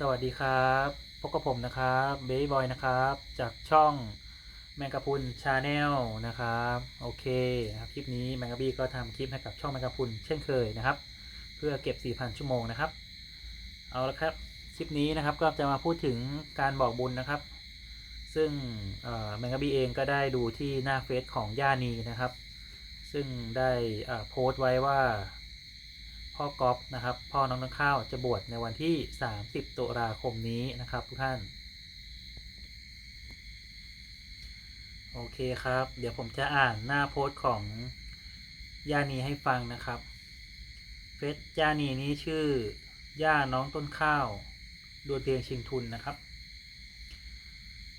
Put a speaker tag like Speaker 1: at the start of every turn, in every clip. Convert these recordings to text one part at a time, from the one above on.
Speaker 1: สวัสดีครับพบกับผมนะครับเบย์บอยนะครับ จากช่องแมงกะพุนชาแนลนะครับโอเคนะครับคลิปนี้แมงกะบี้ก็ทำคลิปให้กับช่องแมงกะพุนเช่นเคยนะครับ เพื่อเก็บ 4,000 ชั่วโมงนะครับ เอาละครับคลิปนี้นะครับก็จะมาพูดถึงการบอกบุญนะครับ ซึ่งแมงกะบี้เองก็ได้ดูที่หน้าเฟซของย่านีนะครับ ซึ่งได้โพสต์ไว้ว่า พ่อก๊อฟนะครับ พ่อน้องน้ำข้าวจะบวชในวันที่ 30 ตุลาคมนี้นะครับทุกท่าน โอเคครับ เดี๋ยวผมจะอ่านหน้าโพสต์ของย่านีให้ฟังนะครับ เฟซย่านีนี้ชื่อย่าน้องต้นข้าวดวลเพลงชิงทุนนะครับ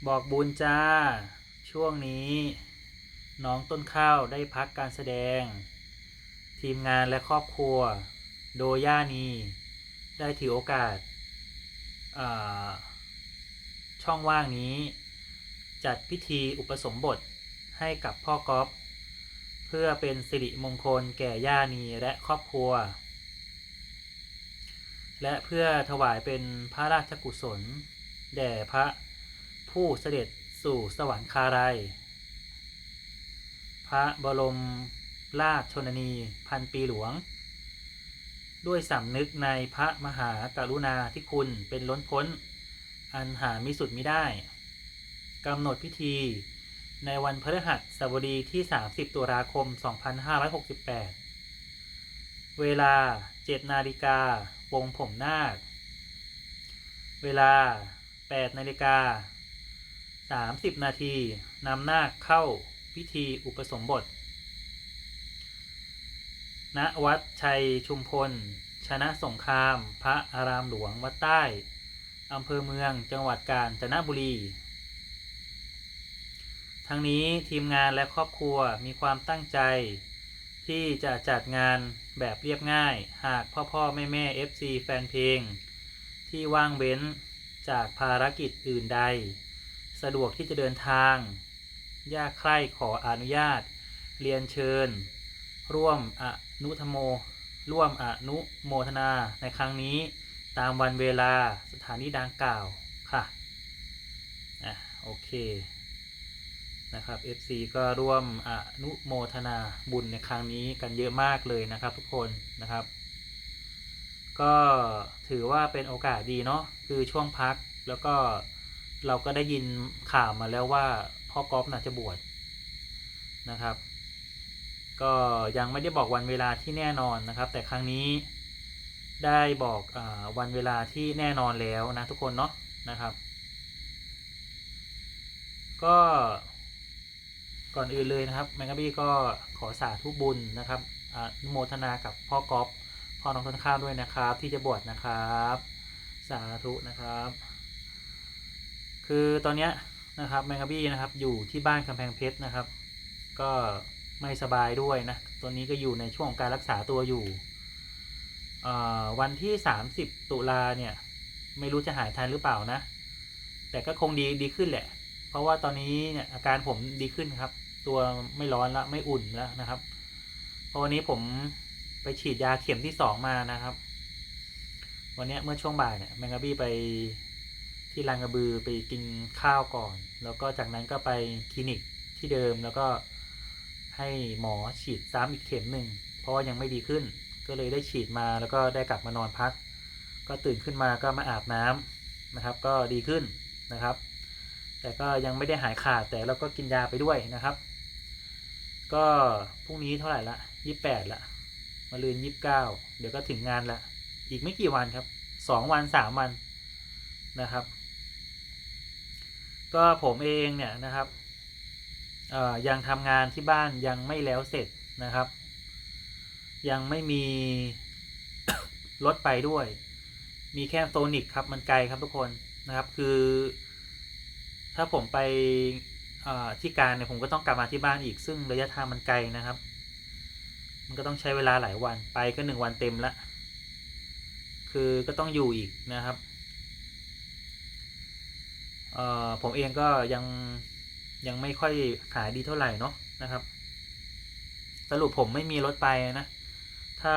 Speaker 1: บอกบุญจ้า ช่วงนี้ น้องต้นข้าวได้พักการแสดง ทีมงานและครอบครัว โดย่านีได้ถือโอกาสาช่องว่างนี้ จัดพิธีอุปสมบทให้กับพ่อกอฟเพื่อเป็นสิริมงคลแก่ย่านีและครอบครัว และเพื่อถวายเป็นพระราชกุศล แด่พระผู้เสด็จสู่สวรรคาลัยพระบรมราชชนนีพันปีหลวง ด้วยสำนึกในพระมหากรุณาธิคุณเป็นล้นพ้น อันหามิสุดมิได้กำหนดพิธีในวันพฤหัสบดีที่ 30 ตุลาคม 2568 เวลา 7 นาฬิกาวงผมนาค เวลา 8 นาฬิกา 30 นาทีนำนาคเข้าพิธีอุปสมบท ณวัดชัยชุมพล ชนะสงคราม พระอารามหลวงวัดใต้อำเภอเมืองจังหวัดกาญจนบุรี ทั้งนี้ทีมงานและครอบครัวมีความตั้งใจ ที่จะจัดงานแบบเรียบง่าย หากพ่อพ่อแม่แม่ FC แฟนเพลง ที่ว่างเว้นจากภารกิจอื่นใด สะดวกที่จะเดินทาง ยากใคร่ขออนุญาต เรียนเชิญ ร่วมอ นุธโม ร่วมอนุโมทนาในครั้งนี้ตามวันเวลาสถานีดังกล่าวค่ะอะโอเคนะครับ FC ก็ร่วมอนุโมทนาบุญในครั้งนี้กันเยอะมากเลยนะครับทุกคนนะครับ ก็ถือว่าเป็นโอกาสดีเนาะคือช่วงพักแล้วก็เราก็ได้ยินข่าวมาแล้วว่าพ่อกอล์ฟน่าจะบวชนะครับ ก็ยังไม่ได้บอกวันเวลาที่แน่นอนนะครับ แต่ครั้งนี้ได้บอกอวันเวลาที่แน่นอนแล้วนะทุกคนเนาะนะครับ ก็ก่อนอื่นเลยนะครับแมงกะบี้ก็ขอสาธุบุญนะครับอนุโมทนากับพ่อกอฟพ่อน้องต้นข้าวด้วยนะครับ ที่จะบวชนะครับ สาธุนะครับ คือตอนเนี้ยนะครับแมงกะบี้นะครับอยู่ที่บ้านกำแพงเพชรนะครับ ก็ ไม่สบายด้วยนะ ตัวนี้ก็อยู่ในช่วงการรักษาตัวอยู่ วันที่ 30 ตุลาเนี่ย ไม่รู้จะหายทันหรือเปล่านะ แต่ก็คงดีดีขึ้นแหละ เพราะว่าตอนนี้เนี่ยอาการผมดีขึ้นครับ ตัวไม่ร้อนละไม่อุ่นแล้วนะครับ เพราะวันนี้ผมไปฉีดยาเข็มที่สองมานะครับ วันนี้เมื่อช่วงบ่ายเนี่ยแมงกะบี้ไปที่ลานกระบือไปกินข้าวก่อน แล้วก็จากนั้นก็ไปคลินิกที่เดิมแล้วก็ ให้หมอฉีดซ้ำอีกเข็มหนึ่งเพราะว่ายังไม่ดีขึ้น ก็เลยได้ฉีดมาแล้วก็ได้กลับมานอนพัก ก็ตื่นขึ้นมาก็มาอาบน้ำนะครับ ก็ดีขึ้นนะครับ แต่ก็ยังไม่ได้หายขาดแต่เราก็กินยาไปด้วยนะครับ ก็พรุ่งนี้เท่าไหร่ละยี่แปดละมาลืนยี่บเก้าเดี๋ยวก็ถึงงานละอีกไม่กี่วันครับสองวันสามวันนะครับ ก็ผมเองเนี่ยนะครับ ยังทำงานที่บ้านยังไม่แล้วเสร็จนะครับ ยังไม่มีรถไปด้วย มีแค่โซนิกครับมันไกลครับทุกคนนะครับคือ ถ้าผมไปที่การเนี่ยผมก็ต้องกลับมาที่บ้านอีกซึ่งระยะทางมันไกลนะครับ มันก็ต้องใช้เวลาหลายวันไปก็หนึ่งวันเต็มละคือก็ต้องอยู่อีกนะครับผมเองก็ยัง ยังไม่ค่อยขายดีเท่าไหร่เนาะนะครับ สรุปผมไม่มีรถไปนะ ถ้า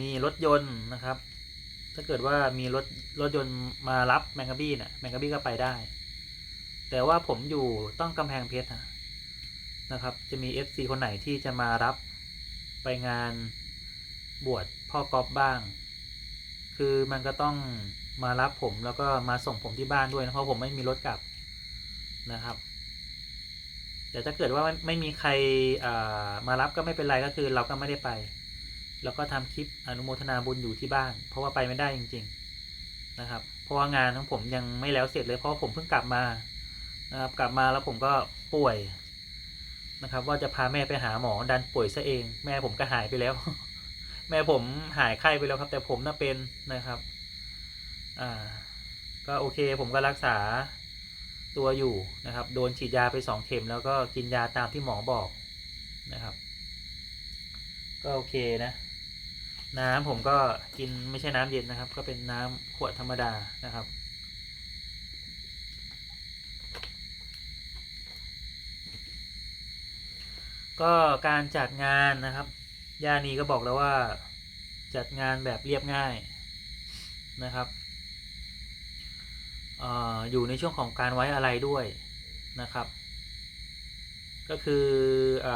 Speaker 1: มีรถยนต์นะครับ ถ้าเกิดว่ามีรถรถยนต์มารับแมงกะบี้เนี่ยแมงกะบี้ก็ไปได้ แต่ว่าผมอยู่ต้องกำแพงเพชรนะนะครับ จะมี FC คนไหนที่จะมารับไปงานบวชพ่อกอบบ้าง คือมันก็ต้องมารับผมแล้วก็มาส่งผมที่บ้านด้วยนะเพราะผมไม่มีรถกลับนะครับ แต่ถ้าเกิดว่าไม่มีใครมารับก็ไม่เป็นไรก็คือเราก็ไม่ได้ไปแล้วก็ทำคลิปอนุโมทนาบุญอยู่ที่บ้าน เพราะว่าไปไม่ได้จริง ๆนะครับ เพราะว่างานของผมยังไม่แล้วเสร็จเลยเพราะผมเพิ่งกลับมานะครับกลับมาแล้วผมก็ป่วยนะครับ ว่าจะพาแม่ไปหาหมอดันป่วยซะเอง แม่ผมก็หายไปแล้ว แม่ผมหายไข้ไปแล้วครับ แต่ผมน่ะเป็นนะครับ อ่า ก็โอเคผมก็รักษา ตัวอยู่นะครับ โดนฉีดยาไปสองเข็ม แล้วก็กินยาตามที่หมอบอกนะครับ ก็โอเคนะ น้ำผมก็กินไม่ใช่น้ำเย็นนะครับ ก็เป็นน้ำขวดธรรมดานะครับ ก็การจัดงานนะครับย่านีก็บอกแล้วว่าจัดงานแบบเรียบง่ายนะครับ อยู่ในช่วงของการไว้อะไรด้วยนะครับ ก็คืออ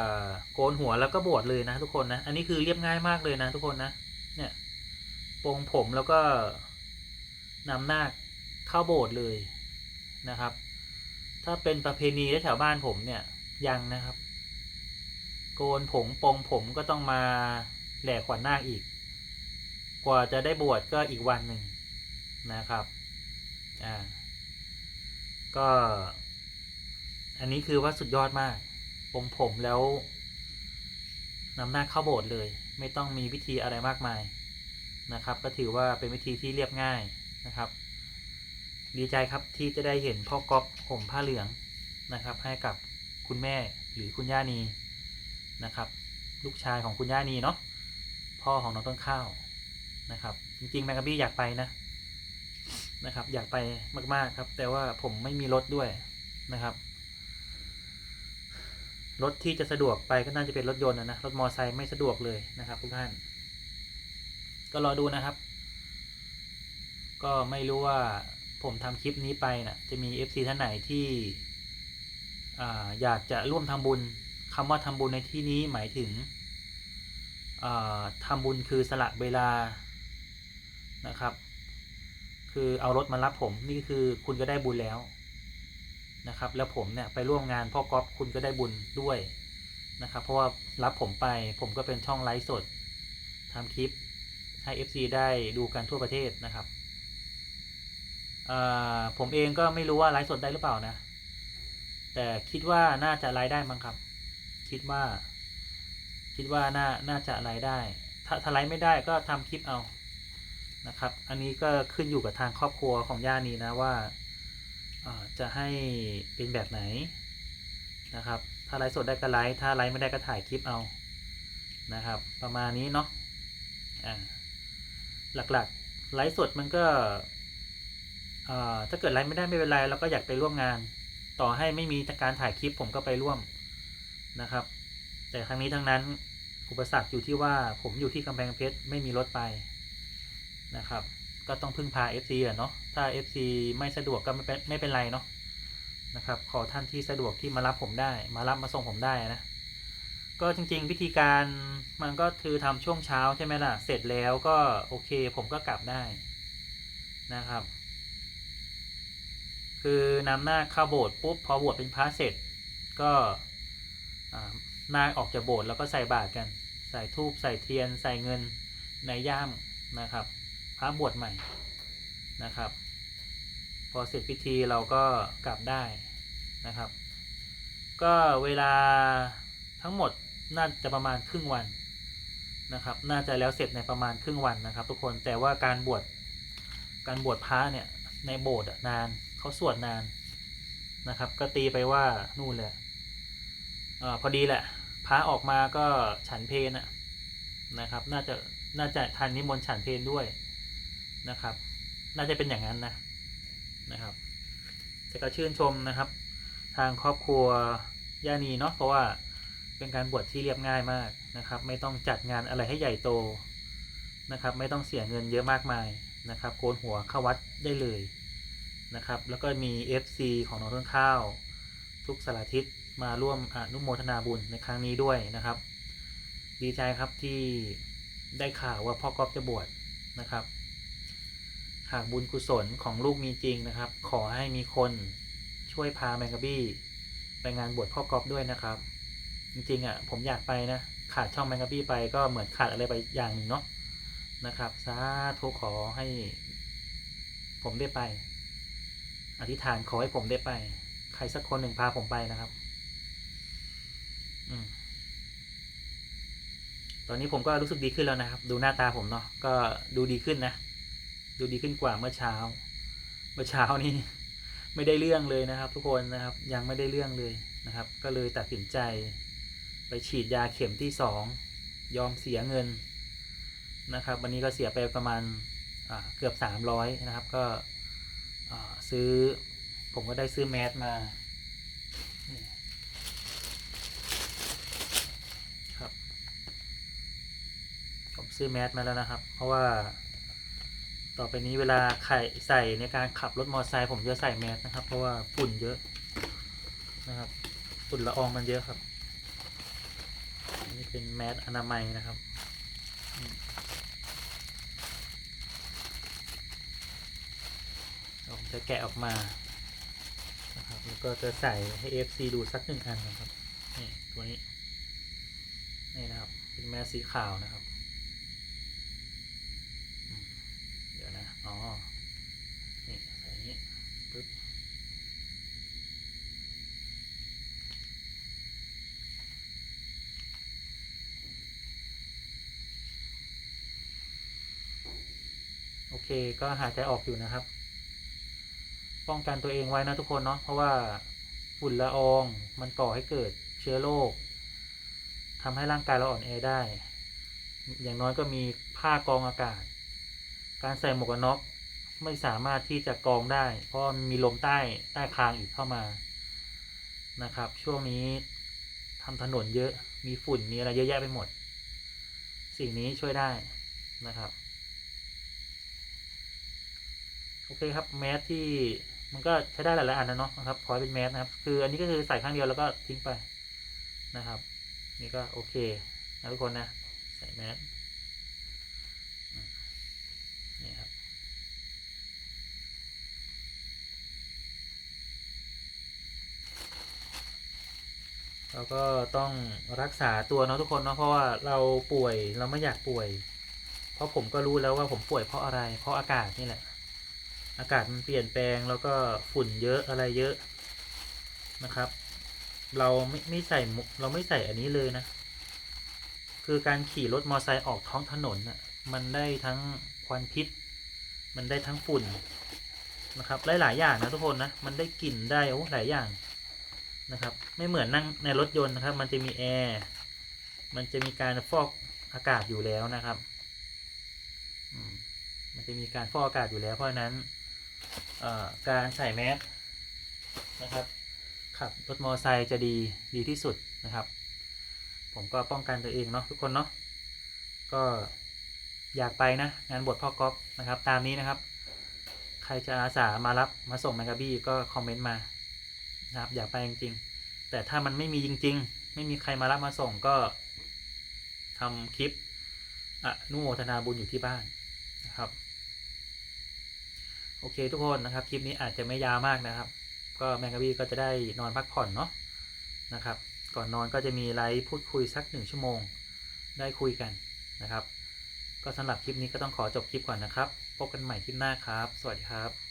Speaker 1: โกนหัวแล้วก็บวชเลยนะทุกคนนะ อันนี้คือเรียบง่ายมากเลยนะทุกคนนะ เนี่ยปรงผมแล้วก็นำนาคเข้าโบสถ์เลยนะครับ ถ้าเป็นประเพณีแถวบ้านผมเนี่ยยังนะครับ โกนผมปรงผมก็ต้องมาแหลกขวัญนาคอีก กว่าจะได้บวชก็อีกวันหนึ่งนะครับ อ่า ก็ อันนี้คือว่าสุดยอดมากปรงผมแล้วนำหน้าเข้าโบสถ์เลย ไม่ต้องมีวิธีอะไรมากมายนะครับ ก็ถือว่าเป็นวิธีที่เรียบง่ายนะครับ ดีใจครับที่จะได้เห็นพ่อก๊อฟห่มผ้าเหลืองนะครับ ให้กับคุณแม่หรือคุณย่านีนะครับ ลูกชายของคุณย่านีเนาะพ่อของน้องต้นข้าวนะครับ จริงๆแมงกะบี้อยากไปนะ นะครับ อยากไปมาก ๆครับ แต่ว่าผมไม่มีรถด้วยนะครับรถที่จะสะดวกไปก็น่าจะเป็นรถยนต์นะรถมอเตอร์ไซค์ไม่สะดวกเลยนะครับทุกท่าน ก็รอดูนะครับ ก็ไม่รู้ว่าผมทำคลิปนี้ไปนะ่ะ จะมี FC ท่านไหนที่ออยากจะร่วมทำบุญคำว่าทำบุญในที่นี้หมายถึงอ่าทำบุญคือสละเวลานะครับ คือเอารถมารับผมนี่คือคุณก็ได้บุญแล้วนะครับ แล้วผมเนี่ยไปร่วมงานพ่อก๊อฟคุณก็ได้บุญด้วยนะครับ เพราะว่ารับผมไปผมก็เป็นช่องไลฟ์สดทำคลิปให้ FC ได้ดูกันทั่วประเทศนะครับผมเองก็ไม่รู้ว่าไลฟ์สดได้หรือเปล่านะ แต่คิดว่าน่าจะรายได้มั้งครับ คิดว่า คิดว่าน่าน่าจะรายได้ ถ้าถ้าไลฟ์ไม่ได้ก็ทำคลิปเอา นะครับ อันนี้ก็ขึ้นอยู่กับทางครอบครัวของย่านี้นะว่าจะให้เป็นแบบไหนนะครับ ถ้าไลฟ์สดได้ก็ไลฟ์ถ้าไลฟ์ไม่ได้ก็ถ่ายคลิปเอานะครับ ประมาณนี้เนาะอ่าหลักๆไลฟ์สดมันก็ถ้าเกิดไลฟ์ไม่ได้ไม่เป็นไรเราก็อยากไปร่วมงาน ต่อให้ไม่มีการถ่ายคลิปผมก็ไปร่วมนะครับ แต่ครั้งนี้ทั้งนั้นอุปสรรคอยู่ที่ว่าผมอยู่ที่กำแพงเพชรไม่มีรถไป นะครับ ก็ต้องพึ่งพา FC อะเนาะถ้า FC ไม่สะดวกก็ไม่เป็นไม่เป็นไรเนาะนะครับ ขอท่านที่สะดวกที่มารับผมได้ มารับมาส่งผมได้นะก็จริงๆ วิธีการมันก็คือทำช่วงเช้าใช่ไหมล่ะ เสร็จแล้วก็โอเคผมก็กลับได้นะครับ คือนำหน้าเข้าโบสถ์ปุ๊บพอบวชเป็นพระเสร็จ ก็อ่านาออกจากโบสถ์แล้วก็ใส่บาตรกัน ใส่ทูบใส่เทียน ใส่เงินในย่ามนะครับ ระบวชใหม่นะครับ พอเสร็จพิธีเราก็กลับได้นะครับ ก็เวลาทั้งหมดน่าจะประมาณครึ่งวันนะครับ น่าจะแล้วเสร็จในประมาณครึ่งวันนะครับ ทุกคนแต่ว่าการบวชการบวชพระเนี่ยในโบสถ์นานเขาสวดนานนะครับ ก็ตีไปว่านู่นเลยอพอดีแหละพระออกมาก็ฉันเพลนะนะครับ น่าจะน่าจะทันนิมนต์ฉันเพลด้วย นะครับ น่าจะเป็นอย่างนั้นนะนะครับแต่ก็ชื่นชมนะครับ ทางครอบครัวย่านีเนาะเพราะว่าเป็นการบวชที่เรียบง่ายมากนะครับ ไม่ต้องจัดงานอะไรให้ใหญ่โตนะครับ ไม่ต้องเสียเงินเยอะมากมายนะครับโกนหัวเข้าวัดได้เลยนะครับ แล้วก็มี FC ของน้องต้นข้าว ทุกสารทิศมาร่วมอนุโมทนาบุญในครั้งนี้ด้วยนะครับ ดีใจครับที่ได้ข่าวว่าพ่อก๊อฟจะบวชนะครับ หากบุญกุศลของลูกมีจริงนะครับ ขอให้มีคนช่วยพาแมงกะบี้ไปงานบวชพ่อกอฟด้วยนะครับ จริงๆอะผมอยากไปนะ ขาดช่องแมงกะบี้ไปก็เหมือนขาดอะไรไปอย่างหนึ่งเนาะนะครับสาธุขอให้ ผมได้ไป อธิษฐานขอให้ผมได้ไป ใครสักคนหนึ่งพาผมไปนะครับอืมตอนนี้ผมก็รู้สึกดีขึ้นแล้วนะครับ ดูหน้าตาผมเนาะก็ดูดีขึ้นนะ ดูดีขึ้นกว่าเมื่อเช้า เมื่อเช้านี่ไม่ได้เรื่องเลยนะครับ ทุกคนนะครับยังไม่ได้เรื่องเลยนะครับ ก็เลยตัดสินใจ ไปฉีดยาเข็มที่สองยอมเสียเงินนะครับ วันนี้ก็เสียไปประมาณเกือบสามร้อยนะครับ ก็ซื้อผมก็ได้ซื้อแมสมาครับ ผมซื้อแมสมาแล้วนะครับ เพราะว่า ต่อไปนี้เวลาไข่ใส่ในการขับรถมอเตอร์ไซค์ผมจะใส่แมสนะครับ เพราะว่าฝุ่นเยอะนะครับ ฝุ่นละอองมันเยอะครับนนี้เป็นแมสอนามัยนะครับผมจะแกะออกมานะครับแล้วก็จะใส่ให้ FC ดูสักหนึ่งอันนะครับนี่ตัวนี้นี่นะครับเป็นแมสสีขาวนะครับ เดี๋ยวนะ อ๋อ นี่ใส่อย่างนี้ปึ๊บ โอเค ก็หายใจออกอยู่นะครับ ป้องกันตัวเองไว้นะทุกคนเนาะเพราะว่าฝุ่นละอองมันก่อให้เกิดเชื้อโรคทำให้ร่างกายเราอ่อนแอได้ อย่างน้อยก็มีผ้ากองอากาศ การใส่หมวกกันน็อกไม่สามารถที่จะกองได้ เพราะมีลมใต้ใต้คางอีกเข้ามานะครับ ช่วงนี้ทำถนนเยอะมีฝุ่นมีอะไรเยอะแยะไปหมด สิ่งนี้ช่วยได้นะครับ โอเคครับแมสที่มันก็ใช้ได้หลายๆอันนะเนาะนะครับขอเป็นแมสนะครับ คืออันนี้ก็คือใส่ข้างเดียวแล้วก็ทิ้งไปนะครับ นี่ก็โอเคนะทุกคนนะใส่แมสนี่ครับเราก็ต้องรักษาตัวเนาะทุกคนเนาะเพราะว่าเราป่วยเราไม่อยากป่วย เพราะผมก็รู้แล้วว่าผมป่วยเพราะอะไร เพราะอากาศนี่แหละ อากาศมันเปลี่ยนแปลงแล้วก็ฝุ่นเยอะอะไรเยอะนะครับ เราไม่ไม่ใส่เราไม่ใส่อันนี้เลยนะ คือการขี่รถมอเตอร์ไซค์ออกท้องถนนน่ะมันได้ทั้งควันพิษ มันได้ทั้งฝุ่นนะครับหลายๆอย่างนะทุกคนนะ มันได้กลิ่นได้โอ้หลายอย่างนะครับ ไม่เหมือนนั่งในรถยนต์นะครับ มันจะมีแอร์มันจะมีการฟอกอากาศอยู่แล้วนะครับมันจะมีการฟอกอากาศอยู่แล้วเพราะนั้น การใส่แมสนะครับ ขับรถมอเตอร์ไซค์จะดีดีที่สุดนะครับ ผมก็ป้องกันตัวเองเนาะทุกคนเนาะก็อยากไปนะงานบวชพ่อก๊อฟนะครับ ตามนี้นะครับ ใครจะอาสามารับมาส่งแมงกะบี้ก็คอมเมนต์มานะครับ อยากไปจริงๆ แต่ถ้ามันไม่มีจริง ๆ ไม่มีใครมารับมาส่งก็ทำคลิปอนุโมทนาบุญอยู่ที่บ้าน โอเคทุกคนนะครับ คลิปนี้อาจจะไม่ยาวมากนะครับ ก็แมงกะบี้ก็จะได้นอนพักผ่อนเนาะนะครับ ก่อนนอนก็จะมีไลฟ์พูดคุยสักหนึ่งชั่วโมง ได้คุยกันนะครับ ก็สำหรับคลิปนี้ก็ต้องขอจบคลิปก่อนนะครับ พบกันใหม่คลิปหน้าครับ สวัสดีครับ